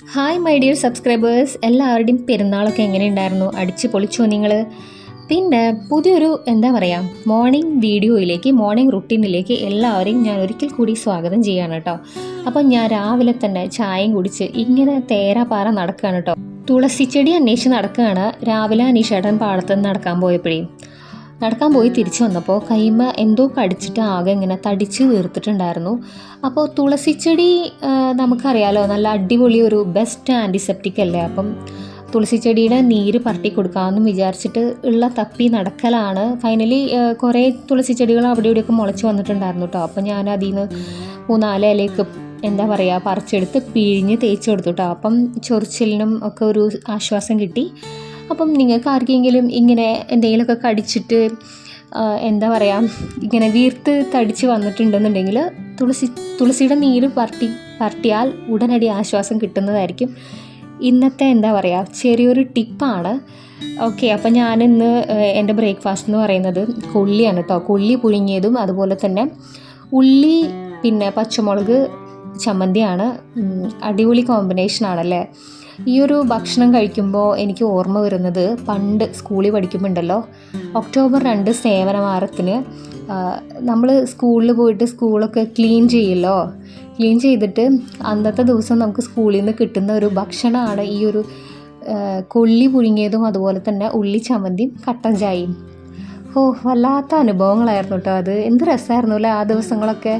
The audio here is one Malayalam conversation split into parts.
ഹായ് മൈ ഡിയർ സബ്സ്ക്രൈബേഴ്സ് എല്ലാവരുടെയും പെരുന്നാളൊക്കെ എങ്ങനെ ഉണ്ടായിരുന്നു അടിച്ച് പൊളിച്ചോ നിങ്ങൾ പിന്നെ പുതിയൊരു എന്താ പറയുക മോർണിംഗ് വീഡിയോയിലേക്ക് മോർണിംഗ് റുട്ടീനിലേക്ക് എല്ലാവരെയും ഞാൻ ഒരിക്കൽ കൂടി സ്വാഗതം ചെയ്യാണ് കേട്ടോ അപ്പം ഞാൻ രാവിലെ തന്നെ ചായയും കുടിച്ച് ഇങ്ങനെ തേരാപ്പാറ നടക്കുകയാണ് കേട്ടോ തുളസിച്ചെടി അന്വേഷിച്ച് നടക്കുകയാണ് രാവിലെ അനീഷേട്ടൻ പാടത്ത് നടക്കാൻ പോയപ്പോഴേ. നടക്കാൻ പോയി തിരിച്ചു വന്നപ്പോൾ കൈമ എന്തോ കടിച്ചിട്ട് ആകെ ഇങ്ങനെ തടിച്ച് വീർത്തിട്ടുണ്ടായിരുന്നു. അപ്പോൾ തുളസിച്ചെടി നമുക്കറിയാലോ നല്ല അടിപൊളി ഒരു ബെസ്റ്റ് ആന്റിസെപ്റ്റിക് അല്ലേ? അപ്പം തുളസിച്ചെടിയുടെ നീര് പറട്ടി കൊടുക്കാമെന്നും വിചാരിച്ചിട്ട് ഉള്ള തപ്പി നടക്കലാണ്. ഫൈനലി കുറേ തുളസിച്ചെടികൾ അവിടെ ഇവിടെയൊക്കെ മുളച്ച് വന്നിട്ടുണ്ടായിരുന്നു കേട്ടോ അപ്പം ഞാൻ അതിൽ നിന്ന് മൂന്നാൽ ഇലയൊക്കെ എന്താ പറയുക പറിച്ചെടുത്ത് പിഴിഞ്ഞ് തേച്ച് കൊടുത്തു കേട്ടോ അപ്പം ചൊറിച്ചിലിനും ഒക്കെ ഒരു ആശ്വാസം കിട്ടി. അപ്പം നിങ്ങൾക്ക് ആർക്കെങ്കിലും ഇങ്ങനെ എന്തെങ്കിലുമൊക്കെ കടിച്ചിട്ട് എന്താ പറയുക ഇങ്ങനെ വീർത്ത് തടിച്ച് വന്നിട്ടുണ്ടെന്നുണ്ടെങ്കിൽ തുളസി തുളസിയുടെ നീര് പരട്ടി പരട്ടിയാൽ ഉടനടി ആശ്വാസം കിട്ടുന്നതായിരിക്കും. ഇന്നത്തെ എന്താ പറയുക ചെറിയൊരു ടിപ്പാണ്. ഓക്കെ അപ്പം ഞാനിന്ന് എന്റെ ബ്രേക്ക്ഫാസ്റ്റ് എന്ന് പറയുന്നത് കൊള്ളിയാണ് കേട്ടോ. കൊള്ളി പുഴുങ്ങിയതും അതുപോലെ തന്നെ ഉള്ളി പിന്നെ പച്ചമുളക് ചമ്മന്തിയാണ്. അടിപൊളി കോമ്പിനേഷൻ ആണല്ലേ? ഈ ഒരു ഭക്ഷണം കഴിക്കുമ്പോൾ എനിക്ക് ഓർമ്മ വരുന്നത് പണ്ട് സ്കൂളിൽ പഠിക്കുമ്പോൾ ഉണ്ടല്ലോ ഒക്ടോബർ രണ്ട് സേവന വാരത്തിന് നമ്മൾ സ്കൂളിൽ പോയിട്ട് സ്കൂളൊക്കെ ക്ലീൻ ചെയ്യല്ലോ? ക്ലീൻ ചെയ്തിട്ട് അന്നത്തെ ദിവസം നമുക്ക് സ്കൂളിൽ നിന്ന് കിട്ടുന്ന ഒരു ഭക്ഷണമാണ് ഈ ഒരു കൊള്ളി പുഴുങ്ങിയതും അതുപോലെ തന്നെ ഉള്ളി ചമ്മന്തിയും കട്ടൻ ചായയും. ഓ വല്ലാത്ത അനുഭവങ്ങളായിരുന്നു കേട്ടോ അത്. എന്ത് രസമായിരുന്നു അല്ലേ ആ ദിവസങ്ങളൊക്കെ?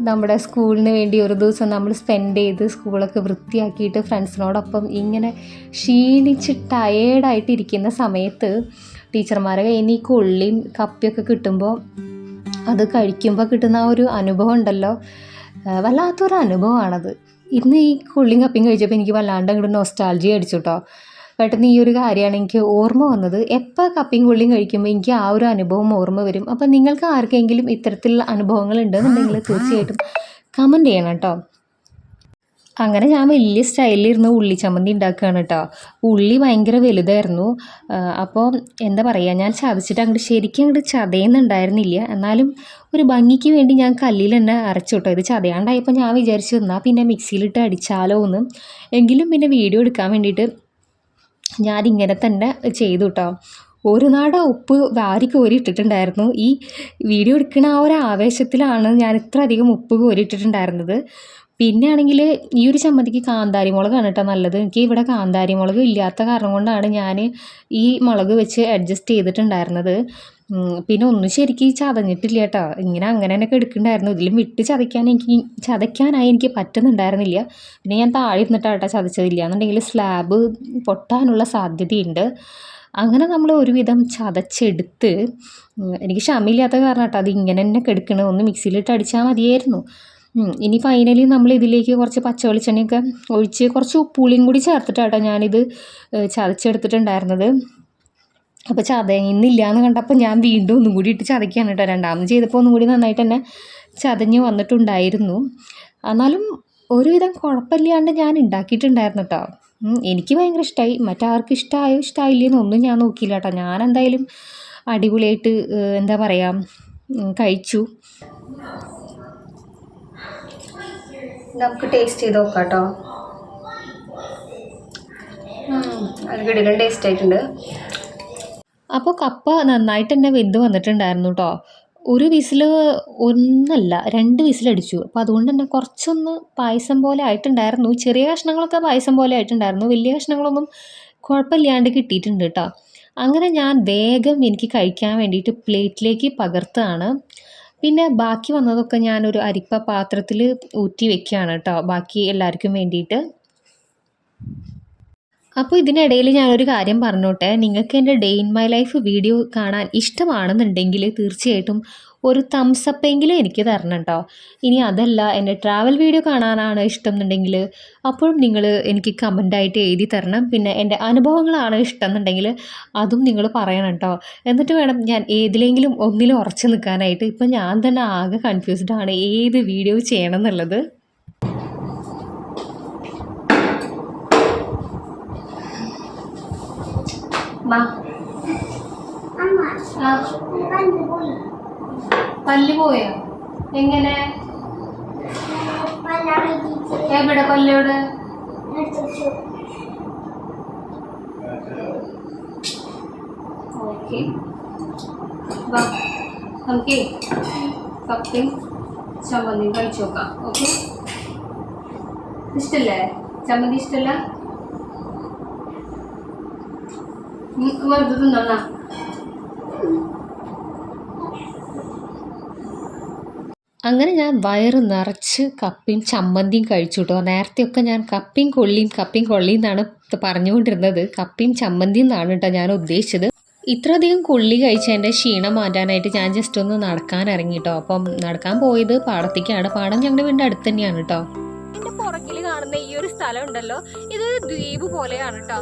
നമ്മുടെ സ്കൂളിന് വേണ്ടി ഒരു ദിവസം നമ്മൾ സ്പെൻഡ് ചെയ്ത് സ്കൂളൊക്കെ വൃത്തിയാക്കിയിട്ട് ഫ്രണ്ട്സിനോടൊപ്പം ഇങ്ങനെ ക്ഷീണിച്ച് ടയേർഡായിട്ട് ഇരിക്കുന്ന സമയത്ത് ടീച്ചർമാരെ കയ്യിൽ നിന്ന് കൊള്ളിയും കപ്പിയൊക്കെ കിട്ടുമ്പോൾ അത് കഴിക്കുമ്പോൾ കിട്ടുന്ന ആ ഒരു അനുഭവം ഉണ്ടല്ലോ. വല്ലാത്തൊരു അനുഭവമാണത്. ഇന്ന് ഈ കൊള്ളിയും കപ്പിയും കഴിച്ചപ്പോൾ എനിക്ക് വല്ലാണ്ട് അങ്ങോട്ട് നോസ്റ്റാൾജി അടിച്ചു കേട്ടോ പെട്ടെന്ന് ഈ ഒരു കാര്യമാണ് എനിക്ക് ഓർമ്മ വന്നത്. എപ്പോൾ കപ്പിയും കൊള്ളിയും കഴിക്കുമ്പോൾ എനിക്ക് ആ ഒരു അനുഭവം ഓർമ്മ വരും. അപ്പം നിങ്ങൾക്ക് ആർക്കെങ്കിലും ഇത്തരത്തിലുള്ള അനുഭവങ്ങൾ ഉണ്ടെന്നുണ്ടെങ്കിൽ തീർച്ചയായിട്ടും കമന്റ് ചെയ്യണം കേട്ടോ. അങ്ങനെ ഞാൻ വലിയ സ്റ്റൈലിലിരുന്ന് ഉള്ളി ചമ്മന്തി ഉണ്ടാക്കുകയാണ് കേട്ടോ. ഉള്ളി ഭയങ്കര വലുതായിരുന്നു. അപ്പോൾ എന്താ പറയുക ഞാൻ ചതച്ചിട്ട് അങ്ങോട്ട് ശരിക്കും അങ്ങോട്ട് ചതയുന്നുണ്ടായിരുന്നില്ല എന്നാലും ഒരു ഭംഗിക്ക് വേണ്ടി ഞാൻ കല്ലിൽ തന്നെ അരച്ചു കേട്ടോ. ഇത് ചതയാണ്ടായപ്പോൾ ഞാൻ വിചാരിച്ചു എന്നാൽ പിന്നെ മിക്സിയിലിട്ട് അടിച്ചാലോ എന്ന് എങ്കിലും പിന്നെ വീഡിയോ എടുക്കാൻ വേണ്ടിയിട്ട് ഞാനിങ്ങനെ തന്നെ ചെയ്തു കേട്ടോ ഒരു നാട ഉപ്പ് വാരി കോരി ഇട്ടിട്ടുണ്ടായിരുന്നു ഈ വീഡിയോ എടുക്കുന്ന ആ ഒരു ആവേശത്തിലാണ് ഞാൻ ഇത്ര അധികം ഉപ്പ് കോരി ഇട്ടിട്ടുണ്ടായിരുന്നത് പിന്നെ ആണെങ്കിൽ ഈ ഒരു ചമ്മന്തിക്ക് കാന്താരി മുളകാണ് കേട്ടോ നല്ലത്. എനിക്ക് ഇവിടെ കാന്താരി മുളക് ഇല്ലാത്ത കാരണം കൊണ്ടാണ് ഞാൻ ഈ മുളക് വെച്ച് അഡ്ജസ്റ്റ് ചെയ്തിട്ടുണ്ടായിരുന്നത്. പിന്നെ ഒന്നും ശരിക്കും ചതഞ്ഞിട്ടില്ല കേട്ടോ. ഇങ്ങനെ അങ്ങനെ തന്നെ എടുക്കുന്നുണ്ടായിരുന്നു. ഇതിലും വിട്ട് ചതയ്ക്കാൻ എനിക്ക് ചതയ്ക്കാനായി എനിക്ക് പറ്റുന്നുണ്ടായിരുന്നില്ല. പിന്നെ ഞാൻ താഴെ ഇരുന്നിട്ടാണ് ചതച്ചതില്ല. എന്നുണ്ടെങ്കിൽ സ്ലാബ് പൊട്ടാനുള്ള സാധ്യതയുണ്ട്. അങ്ങനെ നമ്മൾ ഒരുവിധം ചതച്ചെടുത്ത് എനിക്ക് ക്ഷമയില്ലാത്ത കാരണം കേട്ടോ അത് ഇങ്ങനെ തന്നെ കെടുക്കണത് ഒന്ന് മിക്സിയിലിട്ട് അടിച്ചാൽ മതിയായിരുന്നു. ഇനി ഫൈനലി നമ്മൾ ഇതിലേക്ക് കുറച്ച് പച്ച വെളിച്ചെണ്ണയൊക്കെ ഒഴിച്ച് കുറച്ച് ഉപ്പുളിയും കൂടി ചേർത്തിട്ടാട്ടോ ഞാനിത് ചതച്ചെടുത്തിട്ടുണ്ടായിരുന്നത്. അപ്പോൾ ചതയുന്നില്ല എന്ന് കണ്ടപ്പോൾ ഞാൻ വീണ്ടും ഒന്നും കൂടി ഇട്ട് ചതയ്ക്കുകയാണ് കേട്ടോ. രണ്ടാമത് ചെയ്തപ്പോൾ ഒന്നും കൂടി നന്നായിട്ട് തന്നെ ചതഞ്ഞ് വന്നിട്ടുണ്ടായിരുന്നു. എന്നാലും ഒരുവിധം കുഴപ്പമില്ലാണ്ട് ഞാൻ ഉണ്ടാക്കിയിട്ടുണ്ടായിരുന്നു കേട്ടോ. എനിക്ക് ഭയങ്കര ഇഷ്ടമായി മറ്റാർക്ക് ഇഷ്ടമായോ ഇഷ്ടമായില്ലെന്ന് ഒന്നും ഞാൻ നോക്കിയില്ല കേട്ടോ. ഞാൻ എന്തായാലും അടിപൊളിയായിട്ട് എന്താ പറയുക കഴിച്ചു. നമുക്ക് ടേസ്റ്റ് ചെയ്ത് നോക്കാം കേട്ടോ അത് കിടിലൻ ടേസ്റ്റ് ആയിട്ടുണ്ട്. അപ്പോൾ കപ്പ നന്നായിട്ട് തന്നെ വെന്ത് വന്നിട്ടുണ്ടായിരുന്നു കേട്ടോ ഒരു വിസിൽ ഒന്നല്ല രണ്ട് വിസിലടിച്ചു അപ്പോൾ അതുകൊണ്ട് തന്നെ കുറച്ചൊന്ന് പായസം പോലെ ആയിട്ടുണ്ടായിരുന്നു. ചെറിയ കഷ്ണങ്ങളൊക്കെ പായസം പോലെ ആയിട്ടുണ്ടായിരുന്നു. വലിയ കഷ്ണങ്ങളൊന്നും കുഴപ്പമില്ലാണ്ട് കിട്ടിയിട്ടുണ്ട് കേട്ടോ അങ്ങനെ ഞാൻ വേഗം എനിക്ക് കഴിക്കാൻ വേണ്ടിയിട്ട് പ്ലേറ്റിലേക്ക് പകർത്തുകയാണ്. പിന്നെ ബാക്കി വന്നതൊക്കെ ഞാനൊരു അരിപ്പ പാത്രത്തിൽ ഊറ്റി വെക്കുകയാണ് കേട്ടോ ബാക്കി എല്ലാവർക്കും വേണ്ടിയിട്ട്. അപ്പോൾ ഇതിനിടയിൽ ഞാനൊരു കാര്യം പറഞ്ഞോട്ടെ. നിങ്ങൾക്ക് എന്റെ day in my life video കാണാൻ ഇഷ്ടമാണെന്നുണ്ടെങ്കിൽ തീർച്ചയായിട്ടും ഒരു തംസ് അപ്പ് എങ്കിലും എനിക്ക് തരണം കേട്ടോ ഇനി അതല്ല എന്റെ ട്രാവൽ വീഡിയോ കാണാനാണ് ഇഷ്ടം എന്നുണ്ടെങ്കിൽ അപ്പോഴും നിങ്ങൾ എനിക്ക് കമന്റായിട്ട് എഴുതി തരണം. പിന്നെ എന്റെ അനുഭവങ്ങളാണ് ഇഷ്ടം എന്നുണ്ടെങ്കിൽ അതും നിങ്ങൾ പറയണം കേട്ടോ എന്നിട്ട് വേണം ഞാൻ ഏതിലെങ്കിലും ഒന്നിലും ഉറച്ചു നിൽക്കാനായിട്ട്. ഇപ്പം ഞാൻ തന്നെ ആകെ കൺഫ്യൂസ്ഡ് ആണ്. ഏത് വീഡിയോ ചെയ്യണം എന്നുള്ളത്. പല്ല് പോയോ. എങ്ങനെ? എവിടെ? പല്ലോട് ഓക്കെ. നമുക്ക് ചമ്മന്തിയും കഴിച്ചു നോക്കാം. ഓക്കെ? ഇഷ്ടല്ലേ? ചമ്മന്തി വെറുതെ തിന്നോളാം അങ്ങനെ ഞാൻ വയറ് നിറച്ച് കപ്പയും ചമ്മന്തിയും കഴിച്ചു കേട്ടോ നേരത്തെയൊക്കെ ഞാൻ കപ്പയും കൊള്ളിയും കപ്പയും കൊള്ളിയും എന്നാണ് പറഞ്ഞുകൊണ്ടിരുന്നത്. കപ്പയും ചമ്മന്തിയും എന്നാണ് കേട്ടോ ഞാൻ ഉദ്ദേശിച്ചത്. ഇത്രയധികം കൊള്ളി കഴിച്ചതിന്റെ ക്ഷീണം മാറ്റാനായിട്ട് ഞാൻ ജസ്റ്റ് ഒന്ന് നടക്കാൻ ഇറങ്ങി കേട്ടോ അപ്പം നടക്കാൻ പോയത് പാടത്തേക്കാണ്. പാടം ഞങ്ങളുടെ വീടിന്റെ അടുത്ത് തന്നെയാണ് കേട്ടോ കാണുന്ന ഈ ഒരു സ്ഥലം ഉണ്ടല്ലോ ഇതൊരു ദ്വീപ് പോലെയാണ് കേട്ടോ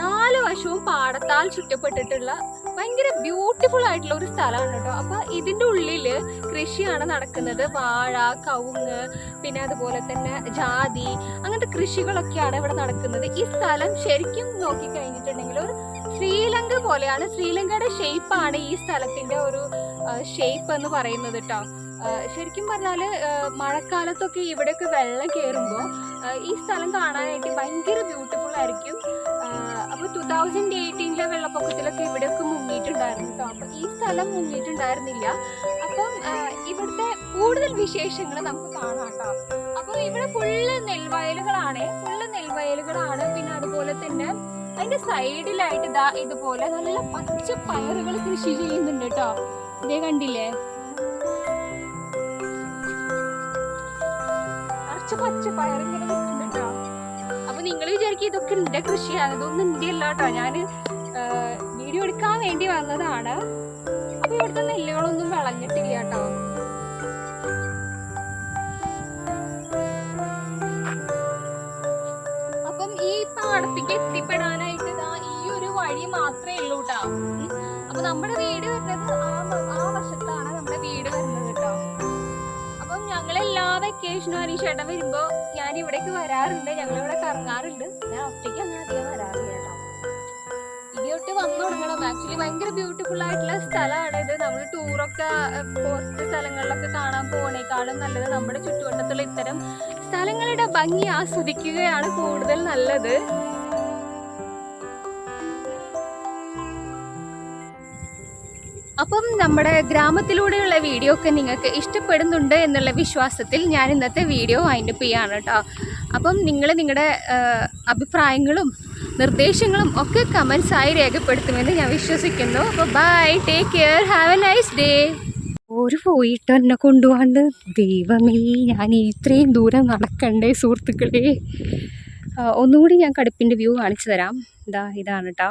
നാല് വശവും പാടത്താൽ ചുറ്റപ്പെട്ടിട്ടുള്ള ഭയങ്കര ബ്യൂട്ടിഫുൾ ആയിട്ടുള്ള ഒരു സ്ഥലമാണ് കേട്ടോ അപ്പൊ ഇതിന്റെ ഉള്ളിൽ കൃഷിയാണ് നടക്കുന്നത്. വാഴ കവുങ്ങ് പിന്നെ അതുപോലെ തന്നെ ജാതി അങ്ങനത്തെ കൃഷികളൊക്കെയാണ് ഇവിടെ നടക്കുന്നത്. ഈ സ്ഥലം ശരിക്കും നോക്കി കഴിഞ്ഞിട്ടുണ്ടെങ്കിൽ ഒരു ശ്രീലങ്ക പോലെയാണ്. ശ്രീലങ്കയുടെ ഷേപ്പാണ് ഈ സ്ഥലത്തിന്റെ ഒരു ഷേപ്പ് എന്ന് പറയുന്നത് കേട്ടോ ശരിക്കും പറഞ്ഞാൽ മഴക്കാലത്തൊക്കെ ഇവിടെയൊക്കെ വെള്ളം കയറുമ്പോൾ ഈ സ്ഥലം കാണാനായിട്ട് ഭയങ്കര ബ്യൂട്ടിഫുൾ ആയിരിക്കും. അപ്പോൾ ടു തൗസൻഡ് എയ്റ്റീനിലെ വെള്ളപ്പൊക്കത്തിലൊക്കെ ഇവിടെയൊക്കെ മുങ്ങിയിട്ടുണ്ടായിരുന്നു കേട്ടോ അപ്പൊ ഈ സ്ഥലം മുങ്ങിയിട്ടുണ്ടായിരുന്നില്ല. അപ്പം ഇവിടുത്തെ കൂടുതൽ വിശേഷങ്ങൾ നമുക്ക് കാണാം കേട്ടോ അപ്പോൾ ഇവിടെ ഫുള്ള് നെൽവയലുകളാണ്. ഫുള്ള് നെൽവയലുകളാണ്. പിന്നെ അതുപോലെ തന്നെ അതിന്റെ സൈഡിലായിട്ട് ഇതാ ഇതുപോലെ നല്ല പച്ച പയറുകൾ കൃഷി ചെയ്യുന്നുണ്ട് കേട്ടോ ഇതേ കണ്ടില്ലേ? നിറച്ച് പച്ച പയറിങ്ങനെ നിൽക്കുന്നുണ്ട്. അപ്പൊ നിങ്ങൾ വിചാരിക്കും ഇതൊക്കെ എന്റെ കൃഷിയാണ്. ഇതൊന്നും എന്റെ അല്ല കേട്ടോ. ഞാൻ വീഡിയോ എടുക്കാൻ വേണ്ടി വന്നതാണ്. അപ്പൊ ഇവിടുത്തെ നെല്ലുകളൊന്നും വിളഞ്ഞിട്ടില്ല കേട്ടോ. അപ്പം ഈ പാടത്തേക്ക് എത്തിപ്പെടാനായിട്ട് ഈ ഒരു വഴി മാത്രമേ ഉള്ളൂട്ടാ അപ്പൊ നമ്മുടെ വീട് വരുന്നത് ആ ആ വശത്താണ് നമ്മുടെ വീട് വരുന്നത്. ഞങ്ങൾ എല്ലാ വെക്കേഷനും അനീഷേട്ടൻ വരുമ്പോ ഞാൻ ഇവിടേക്ക് വരാറുണ്ട്. ഞങ്ങൾ ഇവിടെ കറങ്ങാറുണ്ട്. ഞാൻ ഒറ്റയ്ക്ക് അങ്ങനെ അധികം വരാറില്ല കേട്ടോ. ഇടിയൊട്ട് വന്നു തുടങ്ങണം. ആക്ച്വലി ഭയങ്കര ബ്യൂട്ടിഫുൾ ആയിട്ടുള്ള സ്ഥലമാണ് ഇത്. നമ്മൾ ടൂറൊക്കെ പോസ്റ്റ് സ്ഥലങ്ങളിലൊക്കെ കാണാൻ പോകണേക്കാളും നല്ലത് നമ്മുടെ ചുറ്റുവട്ടത്തുള്ള ഇത്തരം സ്ഥലങ്ങളുടെ ഭംഗി ആസ്വദിക്കുകയാണ് കൂടുതൽ നല്ലത്. അപ്പം നമ്മുടെ ഗ്രാമത്തിലൂടെയുള്ള വീഡിയോ ഒക്കെ നിങ്ങൾക്ക് ഇഷ്ടപ്പെടുന്നുണ്ട് എന്നുള്ള വിശ്വാസത്തിൽ ഞാൻ ഇന്നത്തെ വീഡിയോ വൈൻഡപ്പ് ചെയ്യാണ് കേട്ടോ അപ്പം നിങ്ങൾ നിങ്ങളുടെ അഭിപ്രായങ്ങളും നിർദ്ദേശങ്ങളും ഒക്കെ കമൻസായി രേഖപ്പെടുത്തുമെന്ന് ഞാൻ വിശ്വസിക്കുന്നു. അപ്പോൾ bye take care have a nice day ഒരു പോയിട്ട് എന്നെ കൊണ്ടുപോകാണ്ട് ദൈവമേ ഞാൻ ഇത്രയും ദൂരം നടക്കണ്ടേ സുഹൃത്തുക്കളെ. ഒന്നുകൂടി ഞാൻ കടുപ്പിന്റെ വ്യൂ കാണിച്ചു തരാം. ഇതാ ഇതാണ് കേട്ടോ